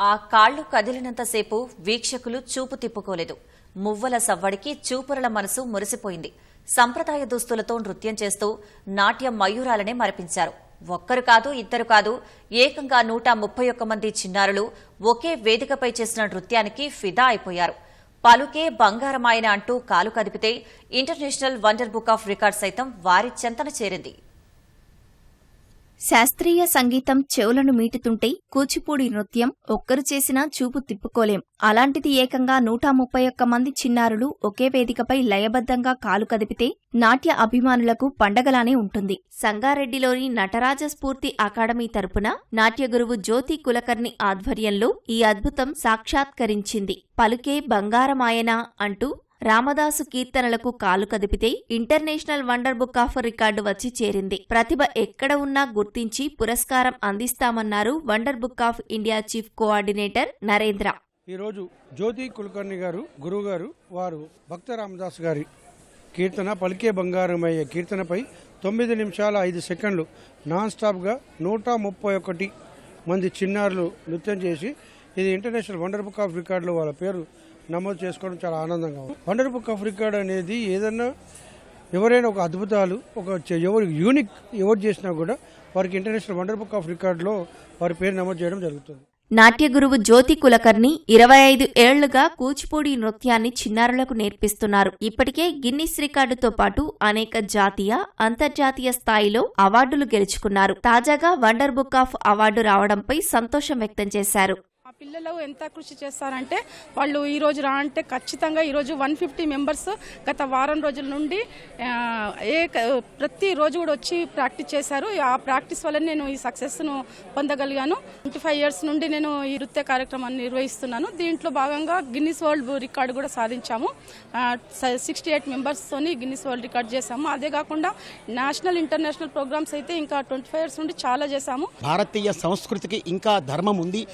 ఆ కాళ్ళు కదిలినంతసేపు వీక్షకులు చూపు తిప్పుకోలేదు. మువ్వల సవ్వడికి చూపురల మనసు మురిసిపోయింది. సంప్రదాయ దుస్తులతో నృత్యం చేస్తూ నాట్య మయూరాలనే మరపించారు. ఒక్కరు కాదు ఇద్దరు కాదు ఏకంగా నూట ముప్పై ఒక్క మంది చిన్నారులు ఒకే వేదికపై చేసిన నృత్యానికి ఫిదా అయిపోయారు. పలుకే బంగారమాయన అంటూ కాలు కదిపితే international wonder book of record సైతం వారి చెంతన చేరింది. శాస్త్రీయ సంగీతం చెవులను మీటుతుంటే కూచిపూడి నృత్యం ఒక్కరు చేసినా చూపు తిప్పుకోలేం. అలాంటిది ఏకంగా నూట ముప్పై ఒక్క మంది చిన్నారులు ఒకే వేదికపై లయబద్ధంగా కాలు కదిపితే నాట్య అభిమానులకు పండగలానే ఉంటుంది. సంగారెడ్డిలోని నటరాజ స్ఫూర్తి అకాడమీ తరపున నాట్య గురువు జ్యోతి కులకర్ణి ఆధ్వర్యంలో ఈ అద్భుతం సాక్షాత్కరించింది. పలుకే బంగారమాయన అంటూ రామదాసు కీర్తనలకు కాలు కదిపితే international wonder book of record వచ్చి చేరింది. ప్రతిభ ఎక్కడ ఉన్నా గుర్తించి పురస్కారం అందిస్తామన్నారు wonder book of India chief coordinator Narendra. ఈరోజు జ్యోతి కులకర్ణి గారు గురువు గారు వారు భక్త రామదాస్ గారి కీర్తన పలికే బంగారమయ్యే కీర్తనపై తొమ్మిది నిమిషాల ఐదు సెకండ్లు నాన్ స్టాప్గా నూట ముప్పై ఒకటి మంది చిన్నారులు నృత్యం చేసి ఇది ఇంటర్నేషనల్ వండర్ బుక్ ఆఫ్ రికార్డులో వాళ్ళ పేరు నమోదు చేసుకోవడం చాలా ఆనందంగా ఉంది. వండర్ బుక్ ఆఫ్ రికార్డ్ అనేది ఏదన్నా ఎవరైనా ఒక అద్భుతాలు ఒక ఎవరు యూనిక్ ఎవరు చేసినా కూడా వారికి ఇంటర్నేషనల్ వండర్ బుక్ ఆఫ్ రికార్డులో వారి పేరు నమోదు చేయడం జరుగుతుంది. నాట్య గురువు జ్యోతి కులకర్ణి ఇరవై ఐదు ఏళ్ళుగా కూచిపూడి నృత్యాన్ని చిన్నారులకు నేర్పిస్తున్నారు. ఇప్పటికే గిన్నిస్ రికార్డుతో పాటు అనేక జాతీయ అంతర్జాతీయ స్థాయిలో అవార్డులు గెలుచుకున్నారు. తాజాగా వండర్ బుక్ ఆఫ్ అవార్డు రావడంపై సంతోషం వ్యక్తం చేశారు. పిల్లలు ఎంత కృషి చేస్తారంటే వాళ్ళు ఈ రోజు రా అంటే ఖచ్చితంగా ఈరోజు వన్ ఫిఫ్టీ మెంబర్స్ గత వారం రోజుల నుండి ఏ క- ప్రతి రోజు కూడా వచ్చి ప్రాక్టీస్ చేశారు. ఆ ప్రాక్టీస్ వల్ల నేను ఈ సక్సెస్ను పొందగలిగాను. ట్వంటీ ఫైవ్ ఇయర్స్ నుండి నేను ఈ నృత్య కార్యక్రమాన్ని నిర్వహిస్తున్నాను. దీంట్లో భాగంగా గిన్నిస్ వరల్డ్ రికార్డు కూడా సాధించాము. సిక్స్టీ ఎయిట్ మెంబర్స్తోని గిన్నిస్ వరల్డ్ రికార్డ్ చేశాము. అదే కాకుండా నేషనల్ ఇంటర్నేషనల్ ప్రోగ్రామ్స్ అయితే ఇంకా ట్వంటీ ఫైవ్ ఇయర్స్ నుండి చాలా చేశాము. భారతీయ సంస్కృతికి ఇంకా ధర్మం ఉంది.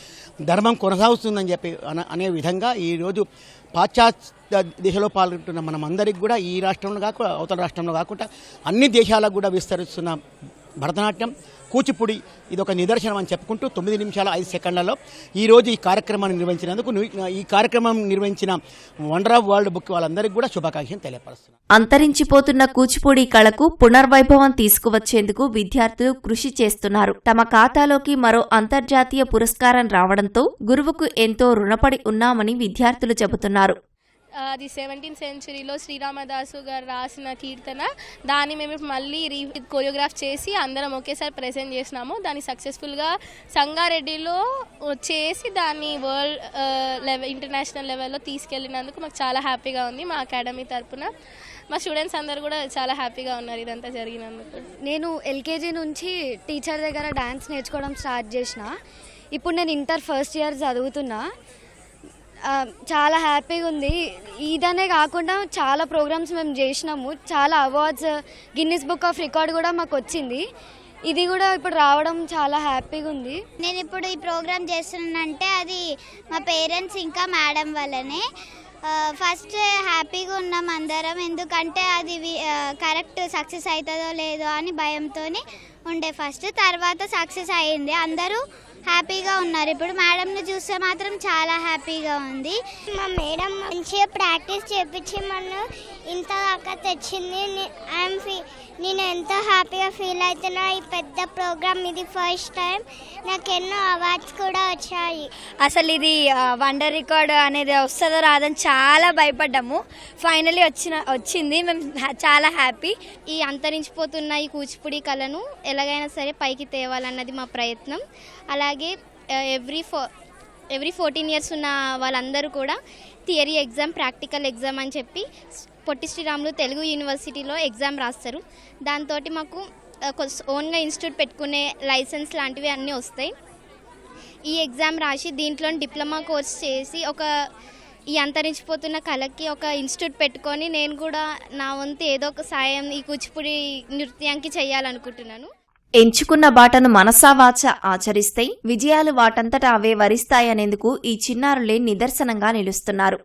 ధర్మం కొనసాగుతుందని చెప్పి అనే విధంగా ఈరోజు పాశ్చాత్య దిశలో పాల్గొంటున్న మనమందరికి కూడా ఈ రాష్ట్రంలో కాకుండా అవతల రాష్ట్రంలో కాకుండా అన్ని దేశాలకు కూడా విస్తరిస్తున్న భరతనాట్యం కూచిపూడి ఇది ఒక నిదర్శనం అని చెప్పుకుంటూ తొమ్మిది నిమిషాల ఐదు సెకండ్లలో ఈరోజు ఈ కార్యక్రమాన్ని నిర్వహించినందుకు ఈ కార్యక్రమం నిర్వహించిన వండర్ ఆఫ్ వరల్డ్ బుక్ వాళ్ళందరికీ కూడా శుభాకాంక్షలు తెలియపరుస్తున్నాను. అంతరించిపోతున్న కూచిపూడి కళకు పునర్వైభవం తీసుకువచ్చేందుకు విద్యార్థులు కృషి చేస్తున్నారు. తమ ఖాతాలోకి మరో అంతర్జాతీయ పురస్కారం రావడంతో గురువుకు ఎంతో రుణపడి ఉన్నామని విద్యార్థులు చెబుతున్నారు. అది సెవెంటీన్ సెంచురీలో శ్రీరామదాసు గారు రాసిన కీర్తన. దాన్ని మేము మళ్ళీ రీ కొరియోగ్రాఫ్ చేసి అందరం ఒకేసారి ప్రజెంట్ చేసినాము. దాన్ని సక్సెస్ఫుల్గా సంగారెడ్డిలో చేసి దాన్ని వరల్డ్ లెవెల్ ఇంటర్నేషనల్ లెవెల్లో తీసుకెళ్ళినందుకు మాకు చాలా హ్యాపీగా ఉంది మా అకాడమీ తరపున. మా స్టూడెంట్స్ అందరు కూడా చాలా హ్యాపీగా ఉన్నారు ఇదంతా జరిగినందుకు. నేను ఎల్కేజీ నుంచి టీచర్ దగ్గర డ్యాన్స్ నేర్చుకోవడం స్టార్ట్ చేసిన. ఇప్పుడు నేను ఇంటర్ ఫస్ట్ ఇయర్ చదువుతున్నా. చాలా హ్యాపీగా ఉంది. ఇదనే కాకుండా చాలా ప్రోగ్రామ్స్ మేము చేసినాము. చాలా awards Guinness book of record కూడా మాకు వచ్చింది. ఇది కూడా ఇప్పుడు రావడం చాలా హ్యాపీగా ఉంది. నేను ఇప్పుడు ఈ ప్రోగ్రామ్ చేస్తున్నానంటే అది మా పేరెంట్స్ ఇంకా మేడం వల్లనే. ఫస్ట్ హ్యాపీగా ఉన్నాం అందరం. ఎందుకంటే అది కరెక్ట్ సక్సెస్ అవుతుందో లేదో అని భయంతో ఉండే ఫస్ట్. తర్వాత సక్సెస్ అయింది. అందరూ హ్యాపీగా ఉన్నారు. ఇప్పుడు మేడంని చూస్తే మాత్రం చాలా హ్యాపీగా ఉంది. మా మేడం మంచిగా ప్రాక్టీస్ చేపించి మనం ఇంత దాకా తెచ్చింది. ఐఎమ్ ఫీ నేను ఎంతో హ్యాపీగా ఫీల్ అవుతున్నా ఈ పెద్ద ప్రోగ్రామ్ ఇది ఫస్ట్ టైం. నాకు ఎన్నో అవార్డ్స్ కూడా వచ్చాయి. అసలు ఇది వండర్ రికార్డ్ అనేది వస్తుందో రాదని చాలా భయపడ్డాము. ఫైనలీ వచ్చిన వచ్చింది. మేము చాలా హ్యాపీ. ఈ అంతరించిపోతున్న ఈ కూచిపూడి కళను ఎలాగైనా సరే పైకి తేవాలన్నది మా ప్రయత్నం. అలాగే ఎవ్రీ ఫో ఎవ్రీ ఫోర్టీన్ ఇయర్స్ ఉన్న వాళ్ళందరూ కూడా థియరీ ఎగ్జామ్ ప్రాక్టికల్ ఎగ్జామ్ అని చెప్పి పొట్టి శ్రీరాములు తెలుగు యూనివర్సిటీలో ఎగ్జామ్ రాస్తారు. దాంతో మాకు ఓన్గా ఇన్స్టిట్యూట్ పెట్టుకునే లైసెన్స్ లాంటివి అన్నీ వస్తాయి. ఈ ఎగ్జామ్ రాసి దీంట్లో డిప్లొమా కోర్స్ చేసి ఒక ఈ అంతరించిపోతున్న కళకి ఒక ఇన్స్టిట్యూట్ పెట్టుకొని నేను కూడా నా వంతు ఏదో ఒక సాయం ఈ కూచిపూడి నృత్యానికి చేయాలనుకుంటున్నాను. ఎంచుకున్న బాటను మనసావాచ ఆచరిస్తే విజయాలు వాటంతటా అవే వరిస్తాయనేందుకు ఈ చిన్నారులే నిదర్శనంగా నిలుస్తున్నారు.